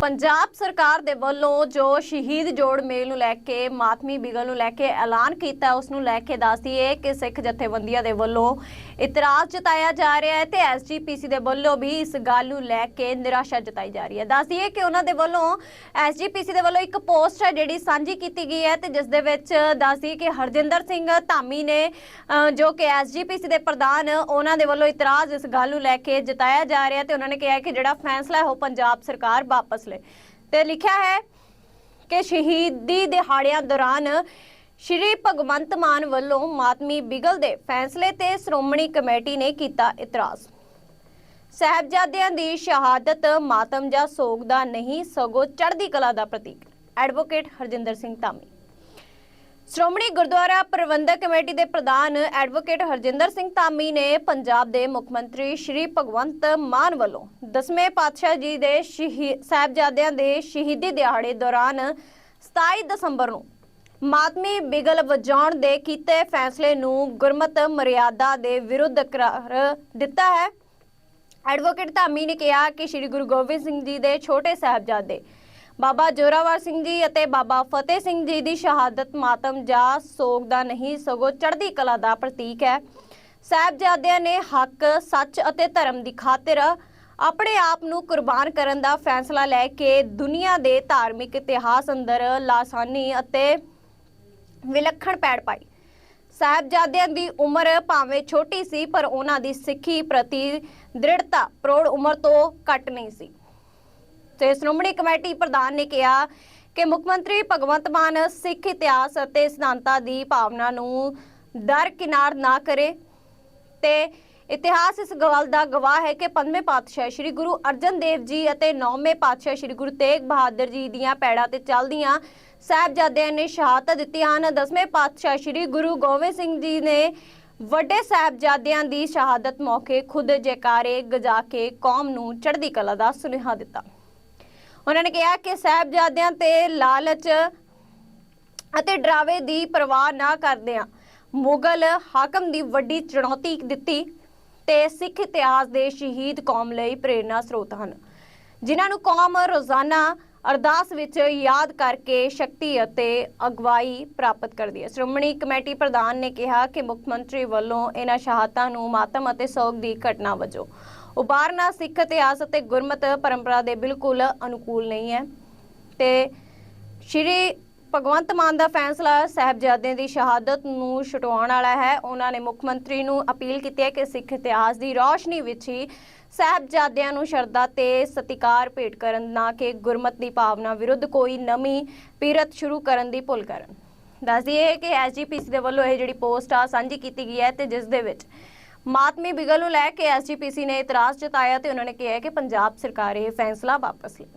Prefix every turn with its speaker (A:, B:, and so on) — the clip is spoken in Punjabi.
A: ਪੰਜਾਬ ਸਰਕਾਰ ਦੇ ਵੱਲੋਂ ਜੋ ਸ਼ਹੀਦ ਜੋੜ ਮੇਲ ਨੂੰ ਲੈ ਕੇ, ਮਾਤਮੀ ਬਿਗਲ ਨੂੰ ਲੈ ਕੇ ਐਲਾਨ ਕੀਤਾ, ਉਸ ਨੂੰ ਲੈ ਕੇ ਦੱਸਦੀਏ ਕਿ ਸਿੱਖ ਜਥੇਬੰਦੀਆਂ ਦੇ ਵੱਲੋਂ ਇਤਰਾਜ਼ ਜਤਾਇਆ ਜਾ ਰਿਹਾ ਹੈ ਤੇ ਐਸਜੀਪੀਸੀ ਦੇ ਵੱਲੋਂ ਵੀ ਇਸ ਗੱਲ ਨੂੰ ਲੈ ਕੇ ਨਿਰਾਸ਼ਾ ਜਤਾਈ ਜਾ ਰਹੀ ਹੈ। ਦੱਸਦੀਏ ਕਿ ਉਹਨਾਂ ਦੇ ਵੱਲੋਂ ਐਸਜੀਪੀਸੀ ਦੇ ਵੱਲੋਂ ਇੱਕ ਪੋਸਟ ਹੈ ਜਿਹੜੀ ਸਾਂਝੀ ਕੀਤੀ ਗਈ ਹੈ ਤੇ ਜਿਸ ਦੇ ਵਿੱਚ ਦੱਸਦੀਏ ਕਿ ਹਰਜਿੰਦਰ ਸਿੰਘ ਧਾਮੀ ਨੇ ਜੋ ਕਿ ਐਸਜੀਪੀਸੀ ਦੇ ਪ੍ਰਧਾਨ, ਉਹਨਾਂ ਦੇ ਵੱਲੋਂ ਇਤਰਾਜ਼ ਇਸ ਗੱਲ ਨੂੰ ਲੈ ਕੇ ਜਤਾਇਆ ਜਾ ਰਿਹਾ ਤੇ ਉਹਨਾਂ ਨੇ ਕਿਹਾ ਕਿ ਜਿਹੜਾ ਫੈਸਲਾ ਹੈ ਉਹ ਪੰਜਾਬ ਸਰਕਾਰ ਵਾਪਸ ਲੇ। ਤੇ ਲਿਖਿਆ ਹੈ ਕਿ ਸ਼ਹੀਦੀ ਦਿਹਾੜਿਆਂ ਦੌਰਾਨ ਸ਼੍ਰੀ ਭਗਵੰਤ ਮਾਨ ਵੱਲੋਂ ਮਾਤਮੀ ਬਿਗਲ ਦੇ ਫੈਸਲੇ ਤੇ ਸ਼੍ਰੋਮਣੀ ਕਮੇਟੀ ਨੇ ਕੀਤਾ ਇਤਰਾਜ਼। ਸਾਹਿਬਜ਼ਾਦਿਆਂ ਦੀ ਸ਼ਹਾਦਤ ਮਾਤਮ ਜਾਂ ਸੋਗ ਦਾ ਨਹੀਂ, ਸਗੋਂ ਚੜ੍ਹਦੀ ਕਲਾ ਦਾ ਪ੍ਰਤੀਕ। ਐਡਵੋਕੇਟ ਹਰਜਿੰਦਰ ਸਿੰਘ ਧਾਮੀ। ਸ਼੍ਰੋਮਣੀ ਗੁਰਦੁਆਰਾ ਪ੍ਰਬੰਧਕ ਕਮੇਟੀ ਦੇ ਪ੍ਰਧਾਨ ਐਡਵੋਕੇਟ ਹਰਜਿੰਦਰ ਸਿੰਘ ਧਾਮੀ ਨੇ ਪੰਜਾਬ ਦੇ ਮੁੱਖ ਮੰਤਰੀ ਸ਼੍ਰੀ ਭਗਵੰਤ ਮਾਨ ਵੱਲੋਂ ਦਸਵੇਂ ਪਾਤਸ਼ਾਹ ਜੀ ਦੇ ਸਾਹਿਬਜ਼ਾਦਿਆਂ ਦੇ ਸ਼ਹੀਦੀ ਦਿਹਾੜੇ ਦੌਰਾਨ 27 ਦਸੰਬਰ ਨੂੰ ਮਾਤਮੀ ਬਿਗਲ ਵਜਾਉਣ ਦੇ ਕੀਤੇ ਫੈਸਲੇ ਨੂੰ ਗੁਰਮਤ ਮਰਿਆਦਾ ਦੇ ਵਿਰੁੱਧ ਕਰਾਰ ਦਿੱਤਾ ਹੈ। ਐਡਵੋਕੇਟ ਧਾਮੀ ਨੇ ਕਿਹਾ ਕਿ ਸ੍ਰੀ ਗੁਰੂ ਗੋਬਿੰਦ ਸਿੰਘ ਜੀ ਦੇ ਛੋਟੇ ਸਾਹਿਬਜ਼ਾਦੇ ਬਾਬਾ ਜੋਰਾਵਰ ਸਿੰਘ ਜੀ ਅਤੇ ਬਾਬਾ ਫਤਿਹ ਸਿੰਘ ਜੀ ਦੀ ਸ਼ਹਾਦਤ ਮਾਤਮ ਜਾਂ ਸੋਗ ਦਾ ਨਹੀਂ, ਸਗੋਂ ਚੜ੍ਹਦੀ ਕਲਾ ਦਾ ਪ੍ਰਤੀਕ ਹੈ। ਸਾਹਿਬਜ਼ਾਦਿਆਂ ਨੇ ਹੱਕ, ਸੱਚ ਅਤੇ ਧਰਮ ਦੀ ਖਾਤਰ ਆਪਣੇ ਆਪ ਨੂੰ ਕੁਰਬਾਨ ਕਰਨ ਦਾ ਫੈਸਲਾ ਲੈ ਕੇ ਦੁਨੀਆ ਦੇ ਧਾਰਮਿਕ ਇਤਿਹਾਸ ਅੰਦਰ ਲਾਸਾਨੀ ਅਤੇ ਵਿਲੱਖਣ ਪੈੜ ਪਾਈ। ਸਾਹਿਬਜ਼ਾਦਿਆਂ ਦੀ ਉਮਰ ਭਾਵੇਂ ਛੋਟੀ ਸੀ, ਪਰ ਉਹਨਾਂ ਦੀ ਸਿੱਖੀ ਪ੍ਰਤੀ ਦ੍ਰਿੜਤਾ, ਪ੍ਰੋੜ ਉਮਰ ਤੋਂ ਘੱਟ ਨਹੀਂ ਸੀ। ਤੇ ਸ਼੍ਰੋਮਣੀ ਕਮੇਟੀ ਪ੍ਰਧਾਨ ਨੇ ਕਿਹਾ ਕਿ ਮੁੱਖ ਮੰਤਰੀ ਭਗਵੰਤ ਮਾਨ ਸਿੱਖ ਇਤਿਹਾਸ ਅਤੇ ਸਿਧਾਂਤਾਂ ਦੀ ਭਾਵਨਾ ਨੂੰ ਦਰਕਿਨਾਰ ਨਾ ਕਰੇ ਤੇ ਇਤਿਹਾਸ ਇਸ ਗੱਲ ਦਾ ਗਵਾਹ ਹੈ ਕਿ ਪੰਜਵੇਂ ਪਾਤਸ਼ਾਹ ਸ੍ਰੀ ਗੁਰੂ ਅਰਜਨ ਦੇਵ ਜੀ ਅਤੇ ਨੌਵੇਂ ਪਾਤਸ਼ਾਹ ਸ੍ਰੀ ਗੁਰੂ ਤੇਗ ਬਹਾਦਰ ਜੀ ਦੀਆਂ ਪੈੜਾਂ ਤੇ ਚੱਲਦੀਆਂ ਸਾਹਿਬਜ਼ਾਦਿਆਂ ਨੇ ਸ਼ਹਾਦਤ ਦਿੱਤੀ ਹਨ। ਦਸਵੇਂ ਪਾਤਸ਼ਾਹ ਸ੍ਰੀ ਗੁਰੂ ਗੋਬਿੰਦ ਸਿੰਘ ਜੀ ਨੇ ਵੱਡੇ ਸਾਹਿਬਜ਼ਾਦਿਆਂ ਦੀ ਸ਼ਹਾਦਤ ਮੌਕੇ ਖੁਦ ਜੈਕਾਰੇ ਗਜਾ ਕੇ ਕੌਮ ਨੂੰ ਚੜ੍ਹਦੀ ਕਲਾ ਦਾ ਸੁਨੇਹਾ ਦਿੱਤਾ। ਉਹਨਾਂ ਨੇ ਕਿਹਾ ਕਿ ਸਾਹਿਬਜ਼ਾਦਿਆਂ ਤੇ ਲਾਲਚ ਅਤੇ ਡਰਾਵੇ ਦੀ ਪਰਵਾਹ ਨਾ ਕਰਦਿਆਂ ਮੁਗਲ ਹਾਕਮ ਦੀ ਵੱਡੀ ਚੁਣੌਤੀ ਦਿੱਤੀ ਤੇ ਸਿੱਖ ਇਤਿਹਾਸ ਦੇ ਸ਼ਹੀਦ ਕੌਮ ਲਈ ਪ੍ਰੇਰਨਾ ਸਰੋਤ ਹਨ। ਜਿਨ੍ਹਾਂ ਨੂੰ ਕੌਮ ਰੋਜ਼ਾਨਾ ਅਰਦਾਸ ਵਿੱਚ ਯਾਦ ਕਰਕੇ ਸ਼ਕਤੀ ਅਤੇ ਅਗਵਾਈ ਪ੍ਰਾਪਤ ਕਰਦੀ ਹੈ। ਸ਼੍ਰੋਮਣੀ ਕਮੇਟੀ ਪ੍ਰਧਾਨ ਨੇ ਕਿਹਾ ਕਿ ਮੁੱਖ ਮੰਤਰੀ ਵੱਲੋਂ ਇਹਨਾਂ ਸ਼ਹਾਦਤਾਂ ਨੂੰ ਮਾਤਮ ਅਤੇ ਸੋਗ ਦੀ ਘਟਨਾ ਵਜੋਂ ਉਭਾਰਨਾ ਸਿੱਖ ਇਤਿਹਾਸ ਅਤੇ ਗੁਰਮਤ ਪਰੰਪਰਾ ਦੇ ਬਿਲਕੁਲ ਅਨੁਕੂਲ ਨਹੀਂ ਹੈ। ਤੇ ਸ਼੍ਰੀ ਭਗਵੰਤ ਮਾਨ ਦਾ ਫੈਸਲਾ ਸਾਹਿਬਜ਼ਾਦਿਆਂ ਦੀ ਸ਼ਹਾਦਤ ਨੂੰ ਛੁਟਵਾਉਣ ਵਾਲਾ ਹੈ। ਉਹਨਾਂ ਨੇ ਮੁੱਖ ਮੰਤਰੀ ਨੂੰ ਅਪੀਲ ਕੀਤੀ ਹੈ ਕਿ ਸਿੱਖ ਇਤਿਹਾਸ ਦੀ ਰੌਸ਼ਨੀ ਵਿੱਚ ਹੀ ਸਾਹਿਬਜ਼ਾਦਿਆਂ ਨੂੰ ਸ਼ਰਧਾ ਤੇ ਸਤਿਕਾਰ ਭੇਟ ਕਰਨ, ਨਾ ਕਿ ਗੁਰਮਤ ਦੀ ਭਾਵਨਾ ਵਿਰੁੱਧ ਕੋਈ ਨਵੀਂ ਪੀਰਤ ਸ਼ੁਰੂ ਕਰਨ ਦੀ ਭੁੱਲ ਕਰਨ। ਦੱਸ ਦਈਏ ਕਿ ਐਸਜੀਪੀਸੀ ਦੇ ਵੱਲੋਂ ਇਹ ਜਿਹੜੀ ਪੋਸਟ ਆ, ਸਾਂਝੀ ਕੀਤੀ ਗਈ ਹੈ ਤੇ ਜਿਸ ਦੇ ਵਿੱਚ ਮਾਤਮੀ ਬਿਗਲ ਨੂੰ ਲੈ ਕੇ ਐਸਜੀਪੀਸੀ ਨੇ ਇਤਰਾਜ਼ ਜਤਾਇਆ ਤੇ ਉਹਨਾਂ ਨੇ ਕਿਹਾ ਕਿ ਪੰਜਾਬ ਸਰਕਾਰ ਇਹ ਫੈਸਲਾ ਵਾਪਸ ਲੈ